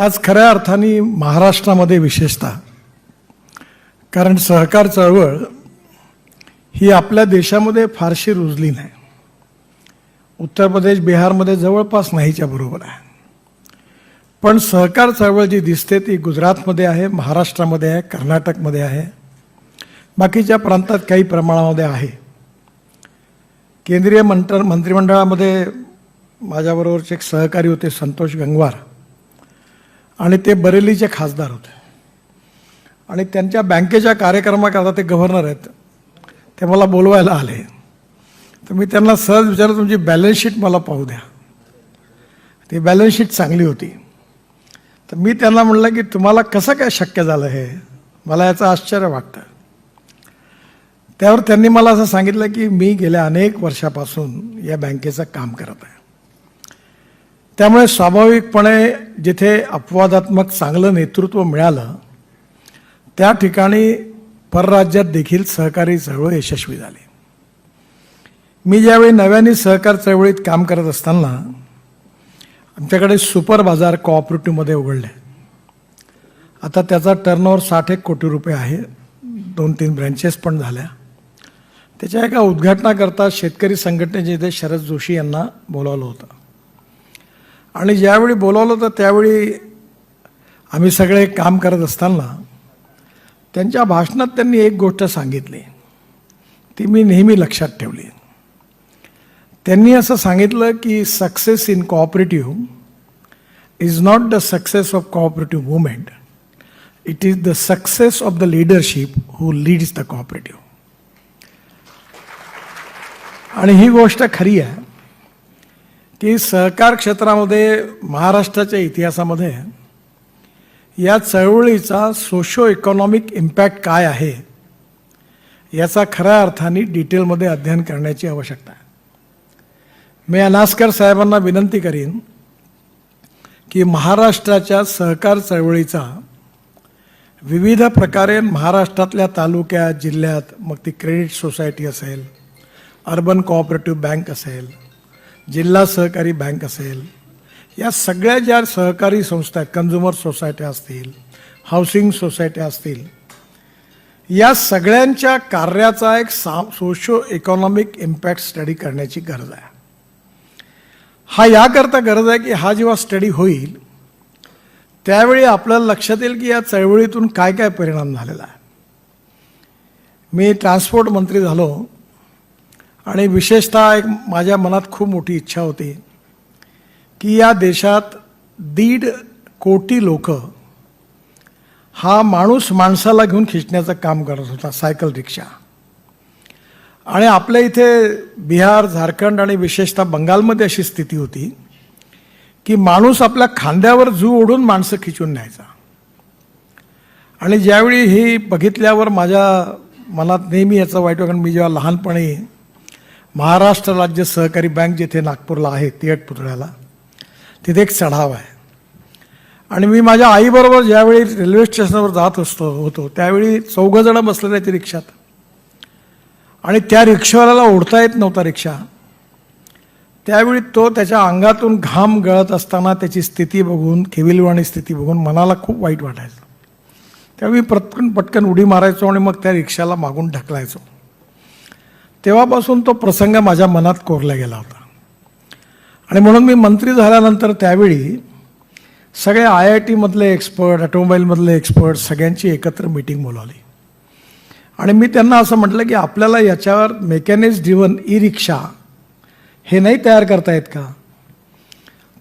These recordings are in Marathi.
आज खऱ्या अर्थाने महाराष्ट्रामध्ये विशेषतः कारण सहकार चळवळ ही आपल्या देशामध्ये फारशी रुजली नाही. उत्तर प्रदेश बिहारमध्ये जवळपास नाहीच्या बरोबर आहे. पण सहकार चळवळ जी दिसते ती गुजरातमध्ये आहे महाराष्ट्रामध्ये आहे कर्नाटकमध्ये आहे. बाकीच्या प्रांतात काही प्रमाणामध्ये आहे. केंद्रीय मंत्र मंत्रिमंडळामध्ये माझ्याबरोबरचे एक सहकारी होते संतोष गंगवार. आणि ते बरेलीचे खासदार होते. आणि त्यांच्या बँकेच्या कार्यक्रमाकरता ते गव्हर्नर आहेत. ते मला बोलवायला आले. तर मी त्यांना सहज विचारलं तुमची बॅलन्स शीट मला पाहू द्या. ती बॅलन्स शीट चांगली होती. तर मी त्यांना म्हणलं की तुम्हाला कसं काय शक्य झालं हे? मला याचं आश्चर्य वाटतं. त्यावर त्यांनी मला असं सांगितलं की मी गेल्या अनेक वर्षापासून या बँकेचं काम करत आहे. त्यामुळे स्वाभाविकपणे जिथे अपवादात्मक चांगलं नेतृत्व मिळालं त्या ठिकाणी परराज्यात देखील सहकारी चळवळ यशस्वी झाली. मी ज्यावेळी नव्याने सहकार चळवळीत काम करत असताना आमच्याकडे सुपर बाजार कोऑपरेटिव्हमध्ये उघडले. आता त्याचा टर्नओव्हर साठ एक कोटी रुपये आहे. दोन तीन ब्रँचेस पण झाल्या. त्याच्या एका उद्घाटनाकरता शेतकरी संघटनेचे इथे शरद जोशी यांना बोलावलं होतं. आणि ज्यावेळी बोलावलं होतं त्यावेळी आम्ही सगळे काम करत असताना त्यांच्या भाषणात त्यांनी एक गोष्ट सांगितली. ती मी नेहमी लक्षात ठेवली. त्यांनी असं सांगितलं की success in cooperative is not the success of cooperative movement it is the success of the leadership who leads the cooperative आणि ही गोष्ट खरी आहे. की सहकार क्षेत्रामध्ये महाराष्ट्राच्या इतिहासामध्ये या चळवळीचा सोशो इकॉनॉमिक इम्पॅक्ट काय आहे याचा खऱ्या अर्थाने डिटेलमध्ये अध्ययन करण्याची आवश्यकता आहे. मी अनास्कर साहेबांना विनंती करीन की महाराष्ट्राच्या सहकार चळवळीचा विविध प्रकारे महाराष्ट्रातल्या तालुक्यात जिल्ह्यात मग ती क्रेडिट सोसायटी असेल अर्बन कोऑपरेटिव्ह बँक असेल जिल्हा सहकारी बँक असेल या सगळ्या ज्या सहकारी संस्था आहेत कन्झ्युमर सोसायट्या असतील हाऊसिंग सोसायट्या असतील या सगळ्यांच्या कार्याचा एक सा सोशो इकॉनॉमिक इम्पॅक्ट स्टडी करण्याची गरज आहे. हा याकरता गरज आहे की हा जेव्हा स्टडी होईल त्यावेळी आपल्याला लक्षात येईल की या चळवळीतून काय काय परिणाम झालेला आहे. मी ट्रान्सपोर्ट मंत्री झालो आणि विशेषतः एक माझ्या मनात खूप मोठी इच्छा होती की या देशात दीड कोटी लोक हा माणूस माणसाला घेऊन खिचण्याचं काम करत होता सायकल रिक्षा. आणि आपल्या इथे बिहार झारखंड आणि विशेषतः बंगालमध्ये अशी स्थिती होती की माणूस आपल्या खांद्यावर जू ओढून माणसं खिचून न्यायचा. आणि ज्यावेळी ही बघितल्यावर माझ्या मनात नेहमी याचं वाईट कारण मी जेव्हा लहानपणी महाराष्ट्र राज्य सहकारी बँक जिथे नागपूरला आहे तियट पुतळ्याला तिथे एक चढाव आहे. आणि मी माझ्या आईबरोबर ज्यावेळी रेल्वे स्टेशनवर जात असतो होतो त्यावेळी चौघजणं बसलेले आहेत रिक्षात. आणि त्या रिक्षावाल्याला ओढता येत नव्हता रिक्षा. त्यावेळी तो त्याच्या अंगातून घाम गळत असताना त्याची स्थिती बघून खेविलवाणी स्थिती बघून मनाला खूप वाईट वाटायचं. त्यावेळी पटकन पटकन उडी मारायचो आणि मग त्या रिक्षाला मागून ढकलायचो. तेव्हापासून तो प्रसंग माझ्या मनात कोरला गेला होता. आणि म्हणून मी मंत्री झाल्यानंतर त्यावेळी सगळे आय आय टीमधले एक्सपर्ट ऑटोमोबाईलमधले एक्सपर्ट सगळ्यांची एकत्र मीटिंग बोलावली. आणि मी त्यांना असं म्हटलं की आपल्याला याच्यावर मेकॅनिक्स ड्रिवन ई रिक्षा हे नाही तयार करता येत का?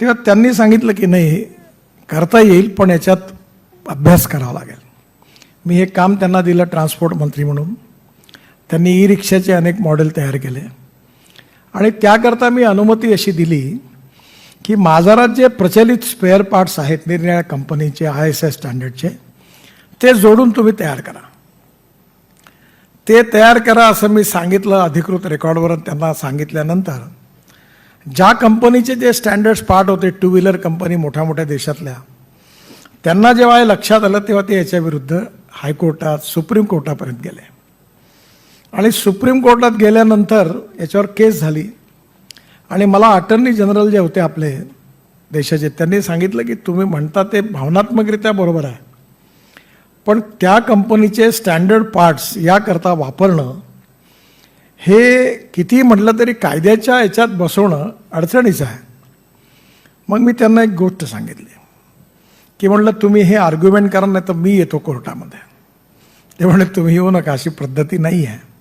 तेव्हा त्यांनी सांगितलं की नाही करता येईल पण याच्यात अभ्यास करावा लागेल. मी हे काम त्यांना दिलं ट्रान्सपोर्ट मंत्री म्हणून. त्यांनी ई रिक्षाचे अनेक मॉडेल तयार केले. आणि त्याकरता मी अनुमती अशी दिली की बाजारात जे प्रचलित स्पेअर पार्ट्स आहेत निरनिळ्या कंपनीचे आय एस एस स्टँडर्डचे ते जोडून तुम्ही तयार करा. ते तयार करा असं मी सांगितलं अधिकृत रेकॉर्डवर त्यांना सांगितल्यानंतर ज्या कंपनीचे जे स्टँडर्ड्स पार्ट होते टू व्हीलर कंपनी मोठ्या मोठ्या देशातल्या त्यांना जेव्हा हे लक्षात आलं तेव्हा ते याच्या विरुद्ध हायकोर्टात सुप्रीम कोर्टापर्यंत गेले. आणि सुप्रीम कोर्टात गेल्यानंतर याच्यावर केस झाली. आणि मला अटर्नी जनरल जे होते आपले देशाचे त्यांनी सांगितलं की तुम्ही म्हणता ते भावनात्मकरित्या बरोबर आहे. पण त्या कंपनीचे स्टँडर्ड पार्ट्स याकरता वापरणं हे किती म्हटलं तरी कायद्याच्या याच्यात बसवणं अडचणीचं आहे. मग मी त्यांना एक गोष्ट सांगितली की म्हटलं तुम्ही हे आर्ग्युमेंट करा नाही तर मी येतो कोर्टामध्ये. ते म्हणे तुम्ही येऊ नका अशी पद्धती नाही आहे.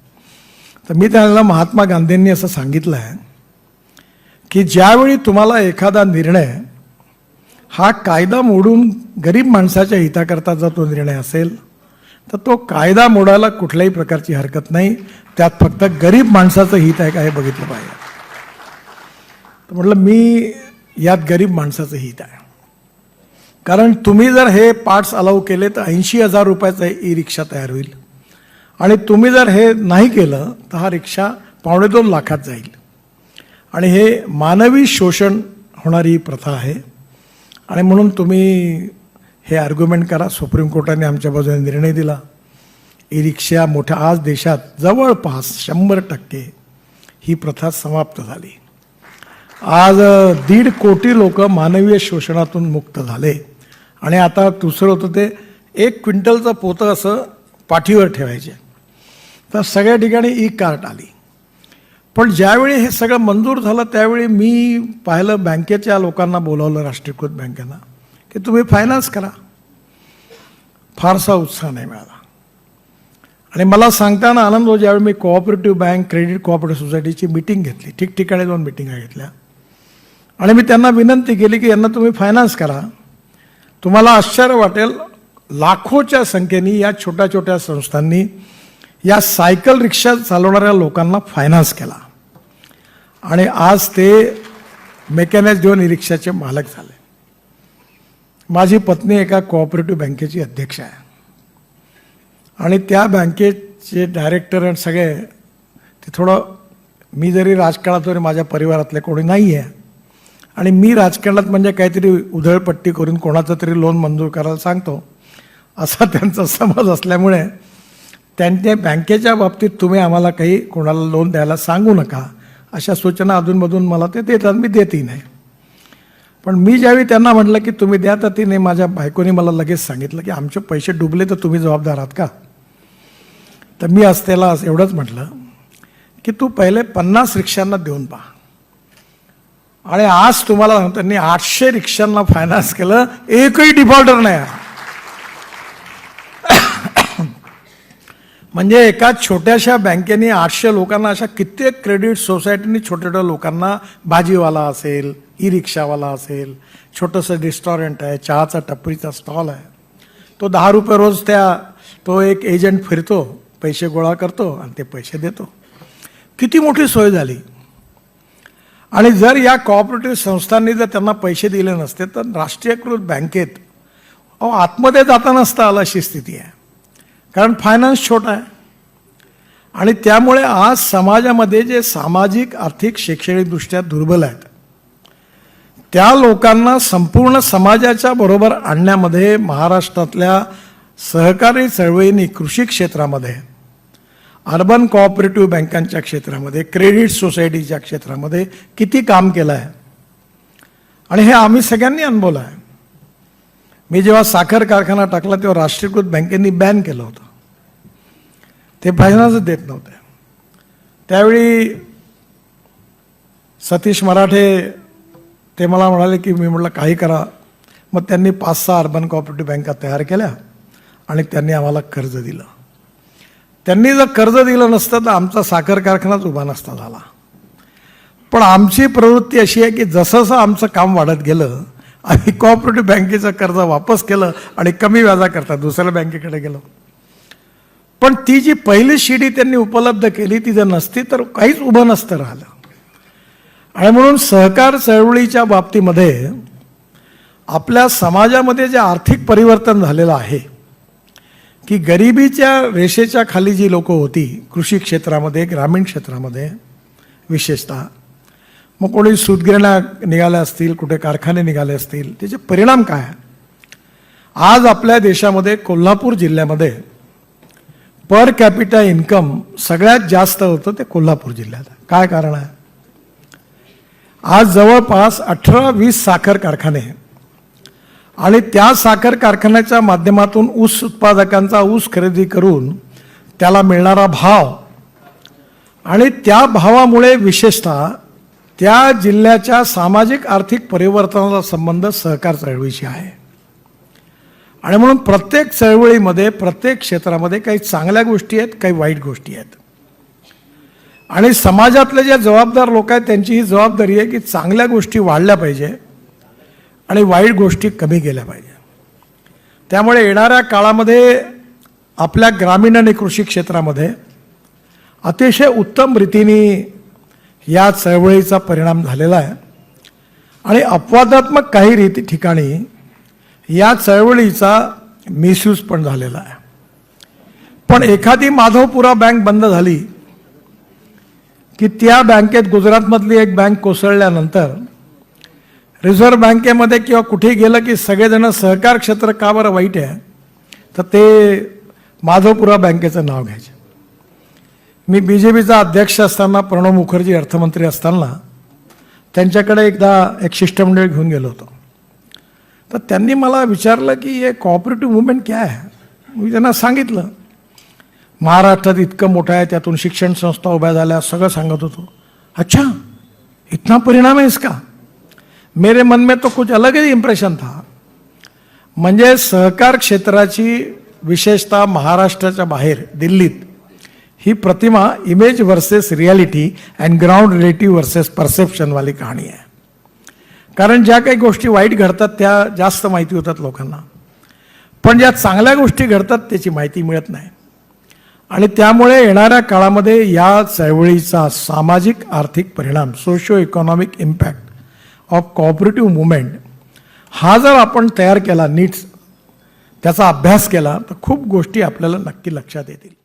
तर मी त्यांना महात्मा गांधींनी असं सांगितलं आहे की ज्यावेळी तुम्हाला एखादा निर्णय हा कायदा मोडून गरीब माणसाच्या हिताकरता जर तो निर्णय असेल तर तो कायदा मोडायला कुठल्याही प्रकारची हरकत नाही. त्यात फक्त गरीब माणसाचं हित आहे का हे बघितलं पाहिजे. तर म्हटलं मी यात गरीब माणसाचं हित आहे. कारण तुम्ही जर हे पार्ट्स अलाव केले तर ऐंशी हजार रुपयाचं ई रिक्षा तयार होईल. आणि तुम्ही जर हे नाही केलं तर हा रिक्षा पावणे दोन लाखात जाईल. आणि हे मानवी शोषण होणारी प्रथा आहे. आणि म्हणून तुम्ही हे आर्ग्युमेंट करा. सुप्रीम कोर्टाने आमच्या बाजूने निर्णय दिला. ई रिक्षा मोठ्या आज देशात जवळपास शंभर टक्के ही प्रथा समाप्त झाली. आज दीड कोटी लोक मानवीय शोषणातून मुक्त झाले. आणि आता दुसरं होतं ते एक क्विंटलचं पोतं असं पाठीवर ठेवायचे. तर सगळ्या ठिकाणी ई कार्ट आली. पण ज्यावेळी हे सगळं मंजूर झालं त्यावेळी मी पाहिलं बँकेच्या लोकांना बोलावलं राष्ट्रीयकृत बँकेना की तुम्ही फायनान्स करा. फारसा उत्साह नाही मिळाला. आणि मला सांगताना आनंद हो ज्यावेळी मी कोऑपरेटिव्ह बँक क्रेडिट कोऑपरेटिव्ह सोसायटीची मिटिंग घेतली. ठिकठिकाणी दोन मिटिंगा घेतल्या. आणि मी त्यांना विनंती केली की यांना तुम्ही फायनान्स करा. तुम्हाला आश्चर्य वाटेल लाखोच्या संख्येने या छोट्या छोट्या संस्थांनी या सायकल रिक्षा चालवणाऱ्या लोकांना फायनान्स केला. आणि आज ते मेकॅनाइज देऊन ई रिक्षाचे मालक झाले. माझी पत्नी एका कोऑपरेटिव्ह बँकेची अध्यक्ष आहे. आणि त्या बँकेचे डायरेक्टर आणि सगळे ते थोडं मी जरी राजकारणात तरी माझ्या परिवारातले कोणी नाही आहे आणि मी राजकारणात म्हणजे काहीतरी उधळपट्टी करून कोणाचं तरी लोन मंजूर करायला सांगतो. असा त्यांचा समज असल्यामुळे त्यांच्या बँकेच्या बाबतीत तुम्ही आम्हाला काही कोणाला लोन द्यायला सांगू नका. अशा सूचना अधूनमधून मला ते देतात. मी देतही नाही. पण मी ज्यावेळी त्यांना म्हटलं की तुम्ही द्या तर तिने माझ्या बायकोने मला लगेच सांगितलं की आमचे पैसे डुबले तर तुम्ही जबाबदार आहात का? तर मी असतेला एवढंच म्हटलं की तू पहिले पन्नास रिक्षांना देऊन पहा. आणि आज तुम्हाला सांगतो त्यांनी आठशे रिक्षांना फायनान्स केलं. एकही डिफॉल्टर नाही म्हणजे एका छोट्याशा बँकेने आठशे लोकांना अशा कित्येक क्रेडिट सोसायटीने छोट्या छोट्या लोकांना भाजीवाला असेल ई रिक्षावाला असेल छोटंसं रेस्टॉरंट आहे चहाचा टपरीचा स्टॉल आहे. तो दहा रुपये रोज त्या तो एक एजंट फिरतो पैसे गोळा करतो आणि ते पैसे देतो. किती मोठी सोय झाली. आणि जर या कॉपरेटिव्ह संस्थांनी जर त्यांना पैसे दिले नसते तर राष्ट्रीयकृत बँकेत अहो आतमध्ये जाता नसता आला अशी स्थिती आहे. कारण फायनान्स छोटा आहे. आणि त्यामुळे आज समाजामध्ये जे सामाजिक आर्थिक शैक्षणिकदृष्ट्या दुर्बल आहेत त्या लोकांना संपूर्ण समाजाच्या बरोबर आणण्यामध्ये महाराष्ट्रातल्या सहकारी चळवळींनी कृषी क्षेत्रामध्ये अर्बन कोऑपरेटिव्ह बँकांच्या क्षेत्रामध्ये क्रेडिट सोसायटीच्या क्षेत्रामध्ये किती काम केलं आहे आणि हे आम्ही सगळ्यांनी अनुभवलं आहे. मी जेव्हा साखर कारखाना टाकला तेव्हा राष्ट्रीयकृत बँकेने बॅन केलं होतं. ते फायनान्सच देत नव्हते. त्यावेळी सतीश मराठे ते मला म्हणाले की मी म्हटलं काही करा. मग त्यांनी पाच सहा अर्बन कॉपरेटिव्ह बँका तयार केल्या आणि त्यांनी आम्हाला कर्ज दिलं. त्यांनी जर कर्ज दिलं नसतं तर आमचा साखर कारखानाच उभा नसता झाला. पण आमची प्रवृत्ती अशी आहे की जसंसं जसं आमचं काम वाढत गेलं आम्ही कॉपरेटिव्ह बँकेचं कर्ज वापस केलं आणि कमी व्याजाकरता दुसऱ्या बँकेकडे गेलो. पण ती जी पहिली शिडी त्यांनी उपलब्ध केली ती जर नसती तर काहीच उभं नसतं राहिलं. आणि म्हणून सहकार चळवळीच्या बाबतीमध्ये आपल्या समाजामध्ये जे आर्थिक परिवर्तन झालेलं आहे की गरिबीच्या रेषेच्या खाली जी लोक होती कृषी क्षेत्रामध्ये ग्रामीण क्षेत्रामध्ये विशेषतः मग कोणी सूतगिरण्या निघाल्या असतील कुठे कारखाने निघाले असतील त्याचे परिणाम काय? आज आपल्या देशामध्ये कोल्हापूर जिल्ह्यामध्ये पर कॅपिटा इन्कम सगळ्यात जास्त होतं ते कोल्हापूर जिल्ह्यात. काय कारण आहे? आज जवळपास अठरा वीस साखर कारखाने आणि त्या साखर कारखान्याच्या माध्यमातून ऊस उत्पादकांचा ऊस खरेदी करून त्याला मिळणारा भाव आणि त्या भावामुळे विशेषतः त्या जिल्ह्याच्या सामाजिक आर्थिक परिवर्तनाचा संबंध सहकार चळवळीशी आहे. आणि म्हणून प्रत्येक चळवळीमध्ये प्रत्येक क्षेत्रामध्ये काही चांगल्या गोष्टी आहेत काही वाईट गोष्टी आहेत. आणि समाजातले जे जबाबदार लोक आहेत त्यांची ही जबाबदारी आहे की चांगल्या गोष्टी वाढल्या पाहिजे आणि वाईट गोष्टी कमी केल्या पाहिजे. त्यामुळे येणाऱ्या काळामध्ये आपल्या ग्रामीण आणि कृषी क्षेत्रामध्ये अतिशय उत्तम रीतीने या चळवळीचा परिणाम झालेला आहे. आणि अपवादात्मक काही रीती ठिकाणी या चळवळीचा मिसयूज पण झालेला आहे. पण एखादी माधवपुरा बँक बंद झाली की त्या बँकेत गुजरातमधली एक बँक कोसळल्यानंतर रिझर्व्ह बँकेमध्ये किंवा कुठे गेलं की सगळेजण सहकार क्षेत्र का बरं वाईट आहे तर ते माधवपुरा बँकेचं नाव घ्यायचे. मी बी जे पीचा अध्यक्ष असताना प्रणव मुखर्जी अर्थमंत्री असताना त्यांच्याकडे एकदा एक शिष्टमंडळ घेऊन गेलो होतो. तर त्यांनी मला विचारलं की हे कॉपरेटिव्ह मुवमेंट क्या आहे मी त्यांना सांगितलं. महाराष्ट्रात इतकं मोठं आहे त्यातून शिक्षण संस्था उभ्या झाल्या सगळं सांगत होतो. अच्छा इतना परिणाम है इसका मेरे मन में तो कुछ अलग ही इम्प्रेशन था. म्हणजे सहकार क्षेत्राची विशेषतः महाराष्ट्राच्या बाहेर दिल्लीत. ही प्रतिमा image versus reality and ground relative versus परसेप्शनवाली कहाणी आहे. कारण ज्या काही गोष्टी वाईट घडतात त्या जास्त माहिती होतात लोकांना. पण ज्या चांगल्या गोष्टी घडतात त्याची माहिती मिळत नाही. आणि त्यामुळे येणाऱ्या काळामध्ये या चळवळीचा सामाजिक आर्थिक परिणाम socio economic impact of cooperative movement हा जर आपण तयार केला नीट्स त्याचा अभ्यास केला तर खूप गोष्टी आपल्याला नक्की लक्षात येतील.